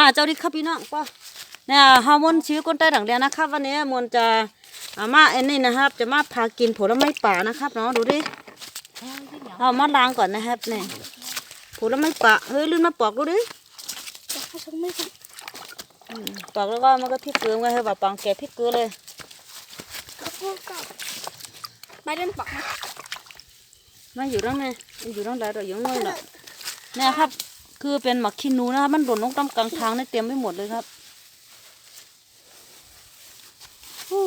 อ่าเจ้าดิครับพี่น้องป่ะเนี่ยฮอร์โมนชีวิตคนใต้หลังเดียนะครับ วันนี้มนจะอ่ามาเอ็นนี่นะครับ จะมาพากินผลไม้ป่านะครับเนาะดูดิเรามาล้างก่อนนะครับเนี่ยผลไม้ป่าเฮ้ยลื่นมาปอกดูดิอืมปอกแล้วก็มันก็พริกเกลือไงให้แบบปองแกะพริกเกลือเลยไม่เล่นปอกนะมาอยู่ตรงไหนมันอยู่ตรงไหนเราอยู่ตรงโน้นแหละเนี่ยครับ คือเป็นหมักขี้หนูนะครับมันหล่นลงตามกลางทางเนี่ยเต็มไปหมดเลยครับอู้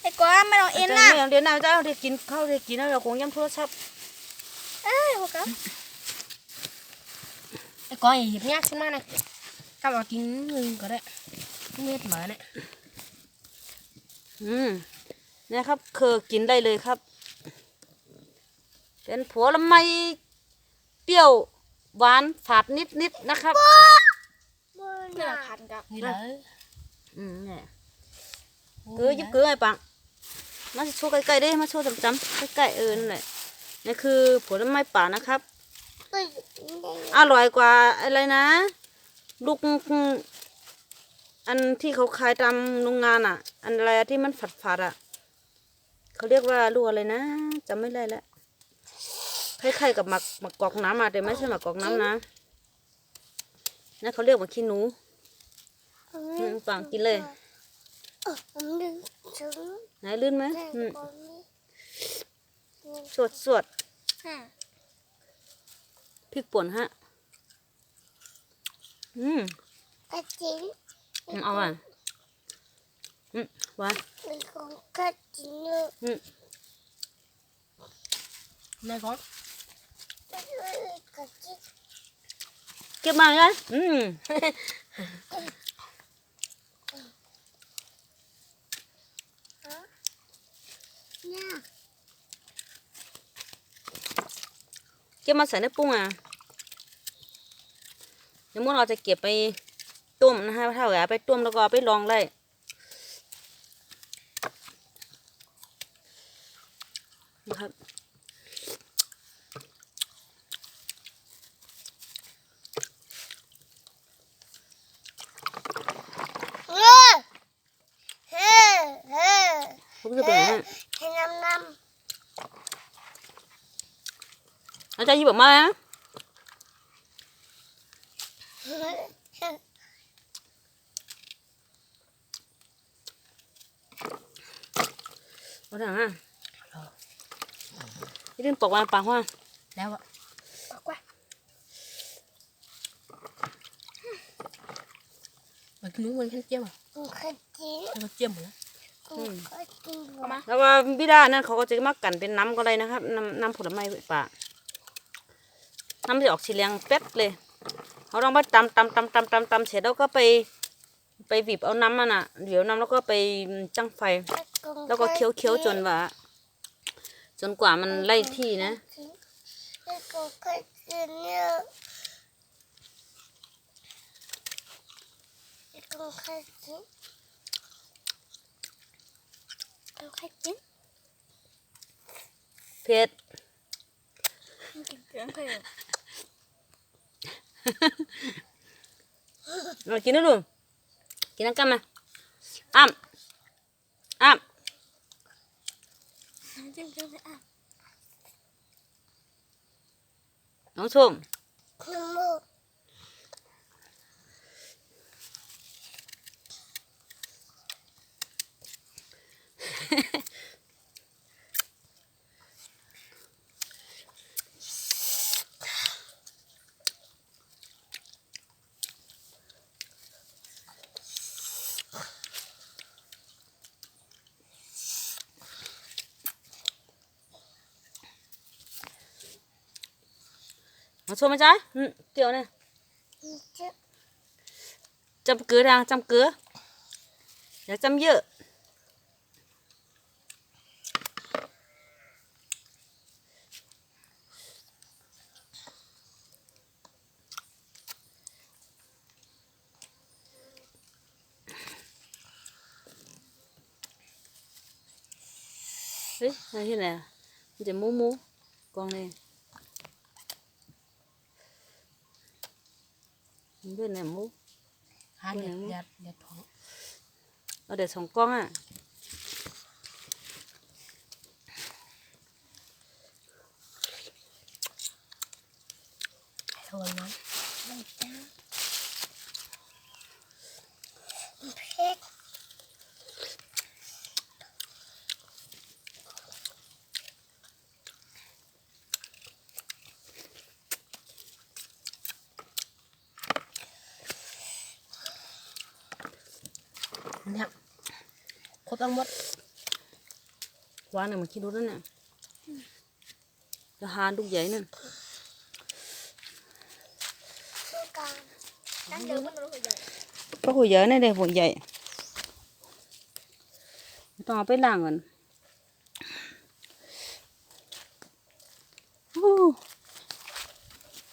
ไอ้กวางไม่ต้องเอ็นเดี๋นะยวเดี๋ยวนาจะเอาเดี๋ยวกินข้าวเดี๋ยวกินแล้วเราคงยังโทรศัพท์เอ้ยโอเคไอ้กวางอย่าหยิบยากขึ้นมานะกลับมากินนึงก็ได้เม็ดหมาเนี่ยอืมเนี่ยครับคือกินได้เลยครับ เป็นผลไม้ เปรี้ยวหวานฝาดนิดนิดๆนะครับนี่ละพันกับ นี่เลยอืมเนี่ยเกลือยิบเกลือไอ้ปังมาโชว์ใกล้ๆได้มาโชว์จำๆใกล้ๆเออนั่นแหละนี่คือผลไม้ป่านะครับ อร่อยกว่าอะไรนะ ลูกอันที่เขาขายตามโรงงานอะ อันอะไรอะที่มันฝาดฝาดๆอะเขาเรียกว่าลูกอะไรนะจำไม่ได้แล้ว คล้ายๆกับหมักหมักกอกน้ำอะแต่ไม่ใช่หมักกอกน้ำนะนั่นเขาเรียกว่าขี้หนูอืมปังกินเลยไหนลื่นไหมอืมสวดสวดพริกป่นฮะ อืมอืมเอาอะอืมหวานอืมนายกวางเก็บมาเลยอืมเก็บมาใส่ในปรุงอะเดี๋ยวมื่อเราจะเก็บไปต้มนะฮะถ้าเอาไปต้มแล้วก็เอาไปลองเลยนะครับ ผมจะเป็นอย่างนั้น อาจารย์หยิบออกมานะเอาถังอะนี่เล่นปอกมาปากว่าแล้วอะปอกว่ามันกินนู้นมันแค่เจียมอะแล้วก็เจียมหมดแล้วเอามาแล้วว่าบิดานั่นเขาก็จะมากันเป็นน้ำก็ได้นะครับน้ำน้ำผลไม้ป่า น้ำจะออกสีเหลืองแป๊ดเลยเขาต้องไปตำตำตำตำตำตำเสร็จแล้วก็ไปไปบีบเอาน้ำมันอะเดี๋ยวน้ำแล้วก็ไปจังไฟ แล้วก็เคี้ยวเคี้ยวจนว่าจนกว่ามันไล่ที่นะเอาใครกินเผ็ด เสียงเพลงมากิน นะลูกกินน้ำกันมาอ้ำอ้ำจิ้มจิ้มอะน้ เว้นไหนมุกหาเด็ดยัดยัดท้องเอาเดี๋ยวสองกล้องอะระวังน้ำเนี่ย ครบทั้งหมดวางหน่อยมาคิดดูแล้วเนี่ยจะหาลูกใหญ่นั่นนั่นเดี๋ยวมันรู้ใหญ่ก็หัวใหญ่นี่เลยหัวใหญ่ต้องเอาไปล้างก่อนโอ้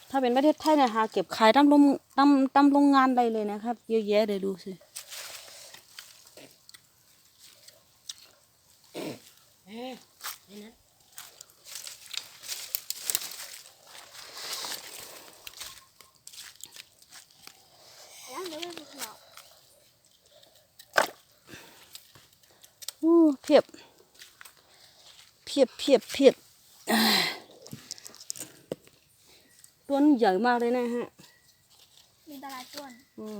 ถ้าเป็นประเทศไทยเนี่ยหาเก็บขายตามโรงตามตามโรงงานได้เลยนะครับ เยอะแยะเลยดูสิ อ๊ะนี่นะนั่นเดี๋ยวมันรู้หรอกโอ้เพียบ เพียบเพียบเพียบตัวนี้ใหญ่มากเลยนะฮะ มีตลาดต้วนอืม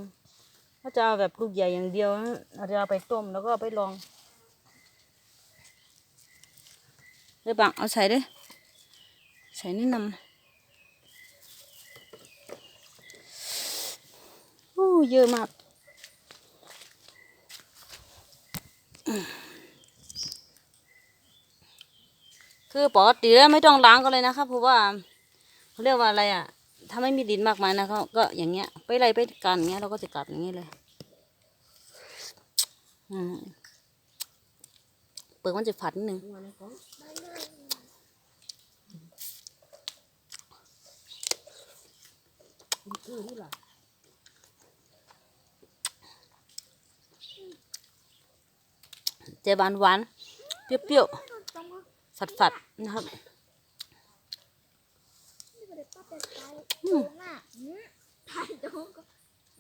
ถ้าจะเอาแบบลูกใหญ่อย่างเดียวนะเราจะเอาไปต้มแล้วก็ไปลอง เดี๋ยวบังเอาใส่ด้วยใส่นี่นำโอ้เยอะมากคือปกติแล้วไม่ต้องล้างก็เลยนะครับเพราะว่าเขาเรียกว่าอะไรอะ ถ้าไม่มีดินมากมายนะเขาก็อย่างเงี้ย ไปไล่ไปกันเงี้ยเราก็จะกัดอย่างเงี้ยเลย อืม เปลือกมันจะฝาดนิดนึงหัวในของคือนี่หรอเจหวานหวานๆเปรี้ยวๆฝัดฝัดๆนะครับถ้าเปลี่ยโจ๊กก็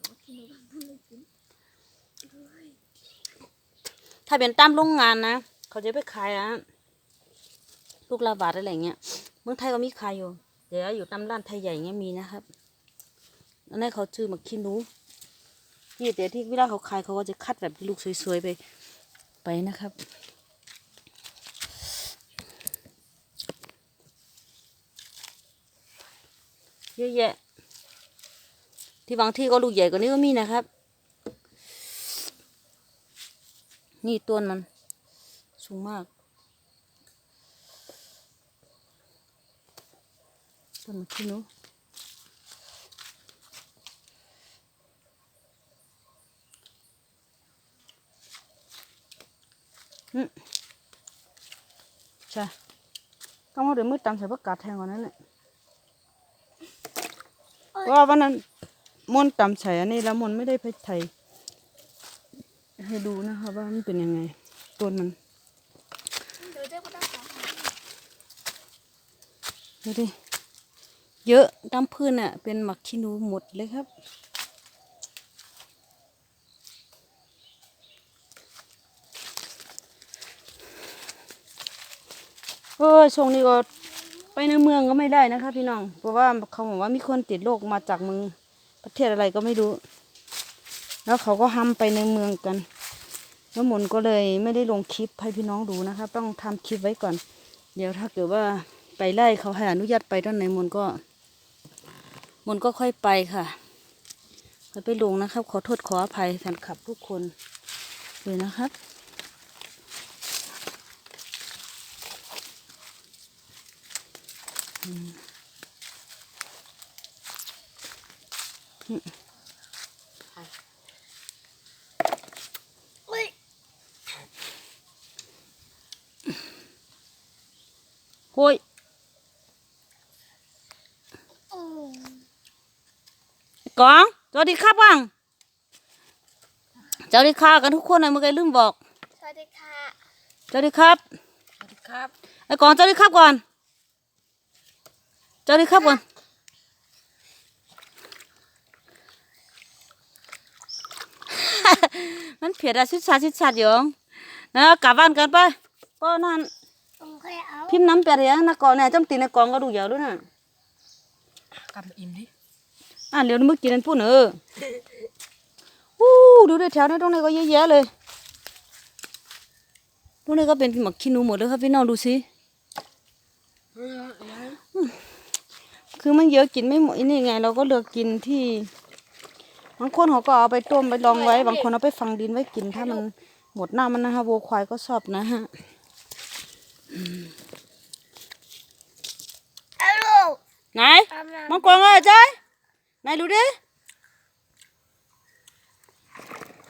โอเคหนูทำให้กินถ้าเป็นตามโรงงานนะ เขาจะไปขายอะลูกละบาทอะไรเงี้ยเมืองไทยก็มีขายอยู่ เดี๋ยวอยู่ตามร้านไทยใหญ่เงี้ยมีนะครับอันนี้เขาชื่อมักขี้หนูที่เดี๋ยวที่เวลาเขาขายเขาก็จะคัดแบบลูกสวยๆไปไปนะครับเยอะแยะ ที่บางที่ก็ลูกใหญ่กว่านี้ก็มีนะครับ นี่ต้นมัน สูงมากต้นมันขี้หนูอืมใช่ต้องเอาเดี๋ยวมืดตามใส่ประกาศแทงก่อนนั่นแหละเพราะว่าวันนั้นมนต์ตำใส่อันนี้แล้วมนต์ไม่ได้ไปไทยให้ดูนะคะว่ามันเป็นยังไงต้นมัน เดี๋ยวเจ๊ก็ต้องขอหา ดูดิ เยอะตามพื้นอะ เป็นหมักขี้หนูหมดเลยครับ เออช่วงนี้ก็ไปในเมืองก็ไม่ได้นะคะพี่น้อง เพราะว่าเขาบอกว่ามีคนติดโรคมาจากเมืองประเทศอะไรก็ไม่รู้ แล้วเขาก็ห้ามไปในเมืองกัน แล้วหมุนก็เลยไม่ได้ลงคลิปให้พี่น้องดูนะคะ ต้องทำคลิปไว้ก่อน เดี๋ยวถ้าเกิดว่า ไปไล่เขาให้อนุญาตไปด้านไหนมนก็มนก็ค่อยไปค่ะค่อยไปลงนะครับ ขอโทษขออภัยแฟนคลับทุกคนเลยนะครับอุ้ยโอ้ย อืม กองสวัสดีครับวังสวัสดีค่ะกันทุกคนนะเมื่อกี้ลืมบอกสวัสดีค่ะสวัสดีครับสวัสดีครับไอ้กองสวัสดีครับก่อนสวัสดีครับก่อนมันเผ็ดอะชิดชาชิดชาดอยู่นะกลับบ้านกันไปก็นั่นผมเคยเอาพิมพ์น้ำเปียกยังนะก่อนเนี่ยจำตีในกล่องก็ดูเยอะด้วยน่ะกำอิ่มดิ อะเดี๋ยวมึงกินนั่นพูดเนอะอู้ดูดิแถวนี้ตรงนี้ก็เยอะแยะเลยตรงนี้ก็เป็นหมักขี้หนูหมดเลยครับพี่น้องดูสิคือมันเยอะกินไม่หมดนี่ไง เราก็เลือกกินที่บางคนเขาก็เอาไปต้มไปลองไว้ บางคนเอาไปฝังดินไว้กินถ้ามันหมดหน้ามันนะคะวัวควายก็ชอบนะฮะเอาลูกไหนทำนะมังกรเอ้ยจ้าย ไหนดูดิ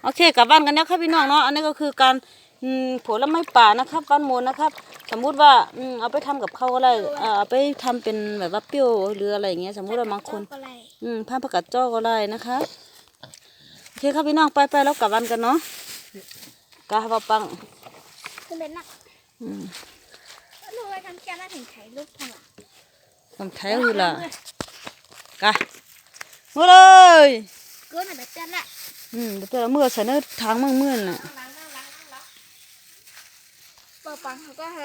โอเคกลับบ้านกันนะครับพี่น้องเนาะอันนี้ก็คือการอืมผลไม้ป่านะครับบ้านโมนนะครับ สมมุติว่าอืมเอาไปทำกับข้าวก็ได้เอ่อเอาไปทำเป็นแบบว่าเปรี้ยวหรืออะไรอย่างเงี้ยสมมุติว่าบางคนอะไรอืมผ้าประกาศจ้อก็ได้นะคะโอเคครับพี่น้องไปไปแล้วกลับบ้านกันเนาะกาบปังคือเป็นนักอืมลูกไปทำแก้วแล้วถึงถ่ายรูปทำอะทำไทยคือล่ะกะ มาเลยเกินแบบเต้นละอืมเดี๋ยวเราเมื่อใส่เนื้อทางมั่งมื่นน่ะเปิดปังเขาก็เฮ